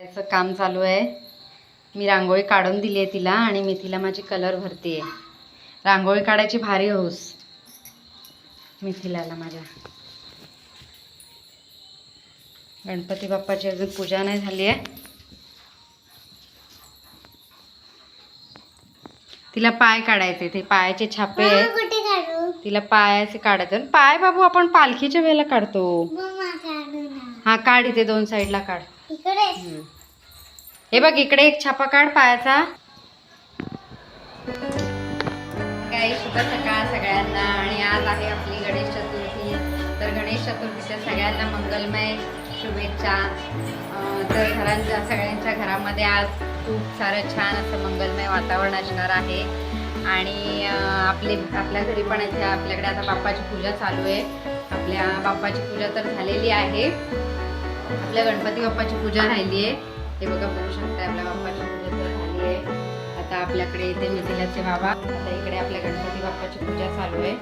त्याचं काम चालू आहे. मी रांगोळी काढून दिली आहे तिला आणि मी तिला माझी कलर भरते रांगोळी काढायची भारी हौस मिथिलाला माझ्या गणपती बाप्पाची अजून पूजा नाही झाली आहे. तिला पाय काढायचे ते पायाचे छापे तिला पायाचे काढायचे पाय बाबू आपण पालखीच्या वेळेला काढतो. हा काढ इथे दोन साईडला काढ. हे बघ इकडे एक छापा काढ पायाचा. काही शुभ सकाळ सगळ्यांना. आणि आज आहे आपली गणेश चतुर्थी. तर गणेश चतुर्थीच्या सगळ्यांना मंगलमय शुभेच्छा. तर घरांच्या सगळ्यांच्या घरामध्ये आज खूप सारं छान असं मंगलमय वातावरण असणार आहे. आणि आपले आपल्या घरी पण इथे आपल्याकडे आता बाप्पाची पूजा चालू आहे. आपल्या बाप्पाची पूजा तर झालेली आहे. आपल्या गणपती बाप्पाची पूजा राहिली आहे हे बघा बघू शकता आपल्या बाप्पाची पूजा तर झाली आहे. आता आपल्याकडे इथे मिथिलाचे बाबा. आता इकडे आपल्या गणपती बाप्पाची पूजा चालू आहे.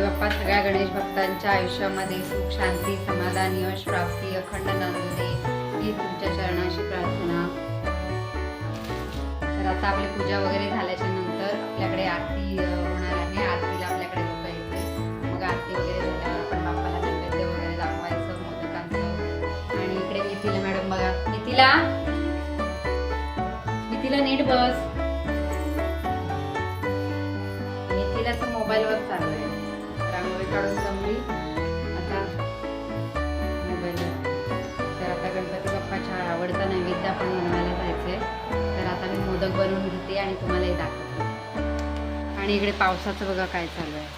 बाप्पा सगळ्या गणेश भक्तांच्या आयुष्यामध्ये सुख शांती समाधान यश प्राप्ती अखंड नांदू दे ही तुमच्या चरणाशी प्रार्थना. तर आता आपली पूजा वगैरे झाल्याच्यानंतर आपल्याकडे आरती होणार आहे. आरतीला आपल्याकडे लोक येते मग आरती वगैरे झाल्यावर आपण बाप्पाला नैवेद्य वगैरे दाखवायचं मोदकांचं आणि इकडे मिथिला मॅडम बघा. मिथिला? मिथिला नीट बस. मिथिलाचं मोबाईलवर चालू आहे. काढून जमली आता मोबाईल तर आता गणपती बाप्पाच्या आवडता नैवेद्य आपण बनवायला जायचंय तर आता मी मोदक बनवून घेते आणि तुम्हालाही दाखवते. आणि इकडे पावसाचं बघा काय चालू आहे.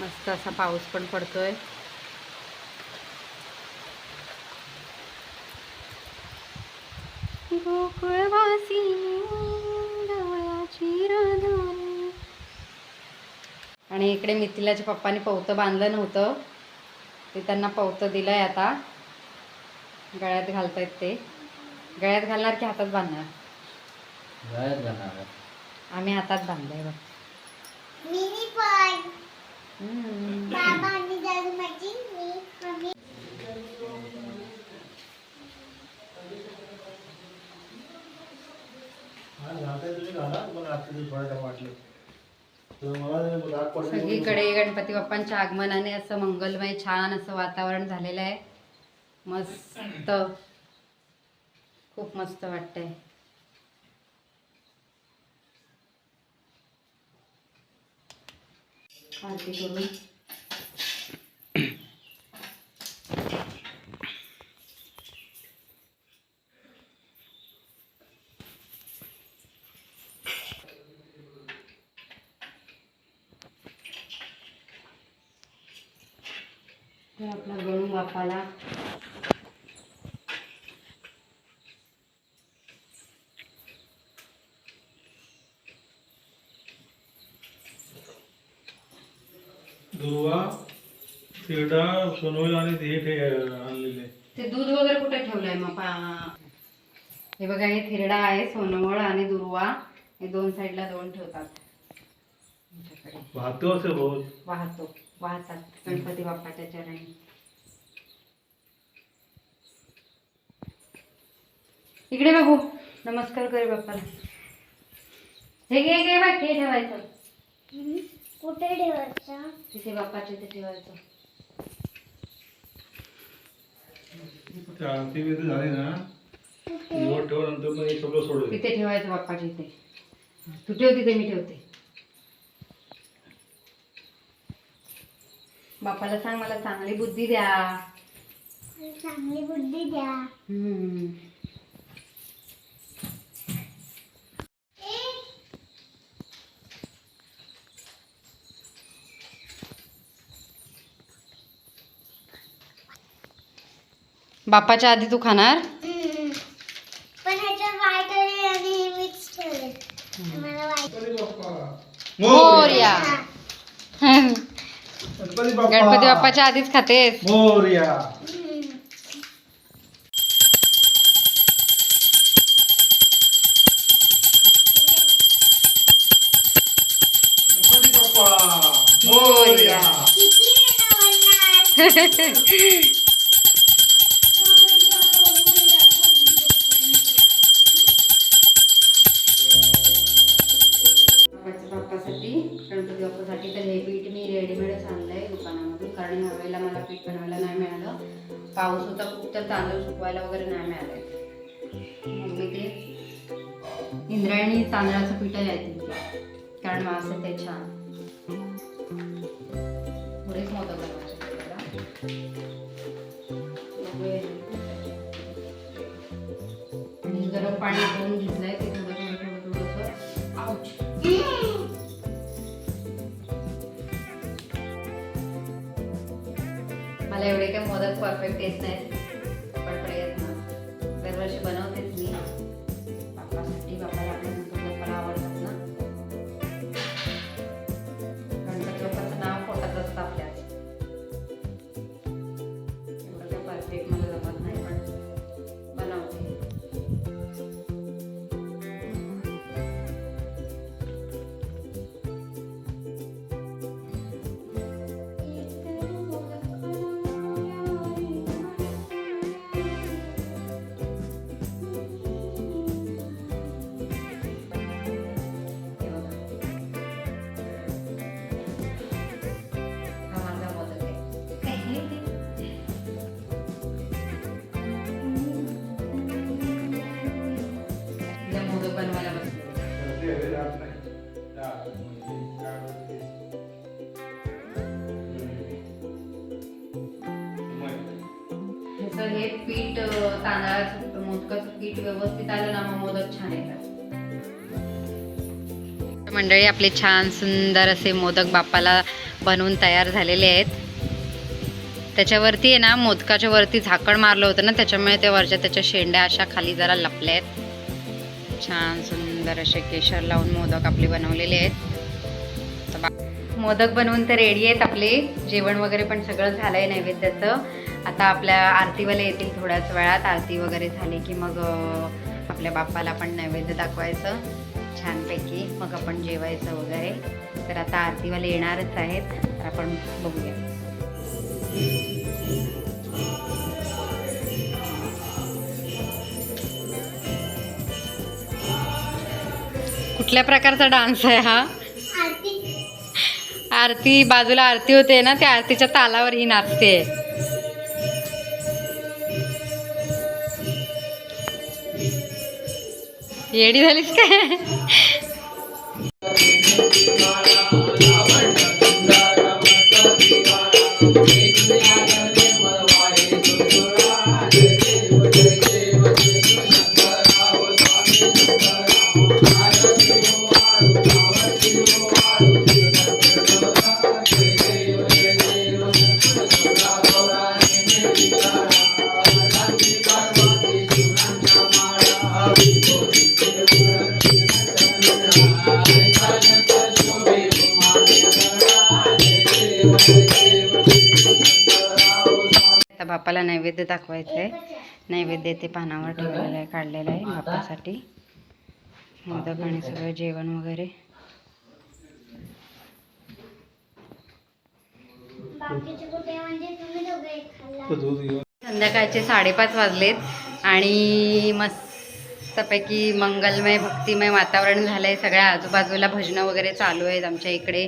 मस्त असा पाऊस पण पडतोय. गोकुळवासी गवळाची राधारी. आणि इकडे मिथिलाच्या पप्पानी पवतं बांधलं नव्हतं. ते त्यांना पवतं दिलंय आता. गळ्यात घालतायत ते. गळ्यात घालणार की हातात बांधणार? गळ्यात घालणार आहे. आम्ही हातात बांधलंय बघ. मिनी पण. हम्म. बाबा आणि दादू माझी मी मम्मी. हा, घालताय तुम्ही घाला, पण टाइम वाटलं. सगळीकडे गणपती बाप्पांच्या आगमनाने असं मंगलमय छान असं वातावरण झालेलं आहे. मस्त. खूप मस्त वाटतंय. आरती करून. तर आपला दुर्वा सोनवईल आणि ते आणलेले. ते दूध वगैरे कुठे ठेवलंय मग पा? हे बघा हे थिरडा आहे सोनवळ आणि दुर्वा. हे दोन साईडला दोन ठेवतात. वाहतो असे बहुत वाहतो. वाहतात गणपती बाप्पाच्या चरणी. इकडे बघू. नमस्कार करे बाप्पाला. हे घे घे बाय हे ठेवायचं. कुठे ठेवायचा? तिथे बाप्पाच्या इथे ठेवायचं. ते आरती बिरती झाली ना मग हे सगळं सोडलं तिथे ठेवायचं बाप्पाच्या इथे. तू ठेव तिथे मी ठेवते. बाप्पाला सांग मला चांगली बुद्धी द्या. चांगली बुद्धी द्या. हम्म. बाप्पाच्या आधी तू खाणार? हम्म. पण ह्याच्यात व्हाईट आणि मिक्स ठेवले मला व्हाईट मोरया गणपती बाप्पा. गणपती बाप्पाच्या आधीच खातेस. मोरया. गणपती बाप्पा. मोरया. तर तांदूळ सुकवायला वगैरे नाही मिळाले. मग मी ते इंद्रायणी तांदळाचं पिठं द्यायचं कारण माझं ते छान. पुढेच मोदक बनवायचे आणि गरम पाणी करून घेतलंय ते थोडं थोडं थोडं थोडंसं. मला एवढे काही मोदक परफेक्ट येत नाहीत. प्रयत्न दरवर्षी बनवते. पीठ व्यवस्थित आलं ना मग मोदक छान येतात. मंडळी आपले छान सुंदर असे मोदक बाप्पाला बनवून तयार झालेले आहेत. त्याच्यावरती आहे ना मोदकाच्या वरती झाकण मारलं होतं ना त्याच्यामुळे त्या वरच्या त्याच्या शेंड्या अशा खाली जरा लपल्या आहेत. छान सुंदर असे केशर लावून मोदक आपले बनवलेले आहेत. मोदक बनवून तर रेडी आहेत आपले. जेवण वगैरे पण सगळं झालंय नैवेद्याचं. आता आपल्या आरतीवाले येतील थोड्याच वेळात. आरती वगैरे झाली की मग आपल्या बाप्पाला पण नैवेद्य दाखवायचं. छानपैकी मग आपण जेवायचं वगैरे. तर आता आरतीवाले येणारच आहेत. तर आपण बघूया. कुठल्या प्रकारचा डान्स आहे हा? आरती बाजूला आरती होते ना त्या आरतीच्या तालावर ही नाचते. येडी झालीस काय? आता बापाला नैवेद्य दाखवायचं आहे नैवेद्य ते पानावर ठेवलेलं आहे काढलेलं आहे बापासाठी. मोदक आणि सगळं जेवण वगैरे. म्हणजे संध्याकाळचे साडेपाच वाजलेत आणि मस्तपैकी मंगलमय भक्तिमय वातावरण झालं आहे सगळ्या. आजूबाजूला भजनं वगैरे चालू आहेत आमच्या इकडे.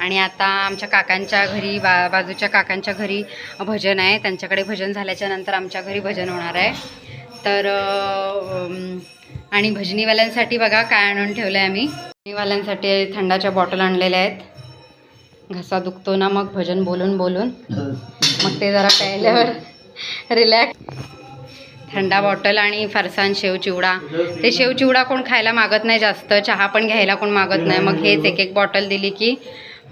आणि आता आमच्या काकांच्या घरी बा बाजूच्या काकांच्या घरी भजन आहे. त्यांच्याकडे भजन झाल्याच्यानंतर आमच्या घरी भजन होणार आहे. तर आणि भजनीवाल्यांसाठी बघा काय आणून ठेवलं आहे आम्ही. भजनीवाल्यांसाठी थंडाच्या बॉटल आणलेल्या आहेत. घसा दुखतो ना मग भजन बोलून बोलून. मग ते जरा प्यायल्यावर रिलॅक्स थंडा बॉटल आणि फरसान शेवचिवडा ते शेवचिवडा कोण खायला मागत नाही जास्त. चहा पण घ्यायला कोण मागत नाही. मग हेच एक एक बॉटल दिली की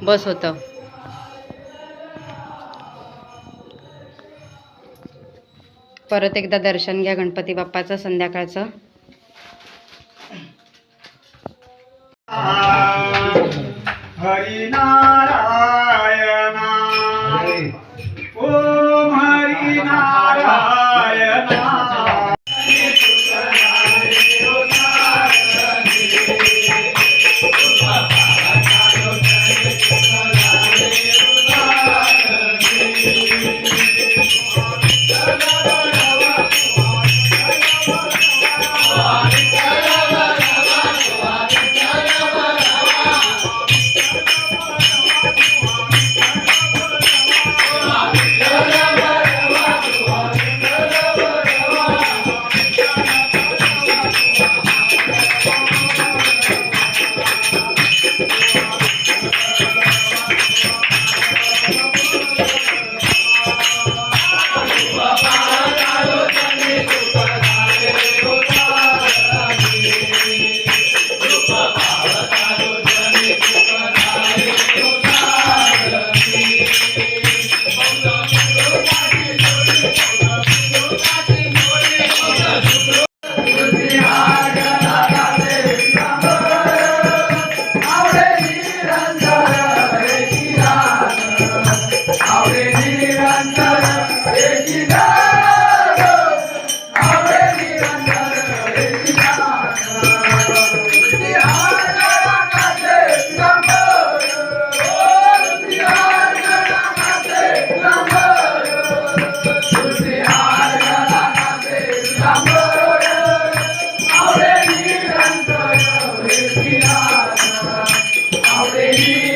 बस होतं. परत एकदा दर्शन घ्या गणपती बाप्पाचं संध्याकाळचं. Thank you.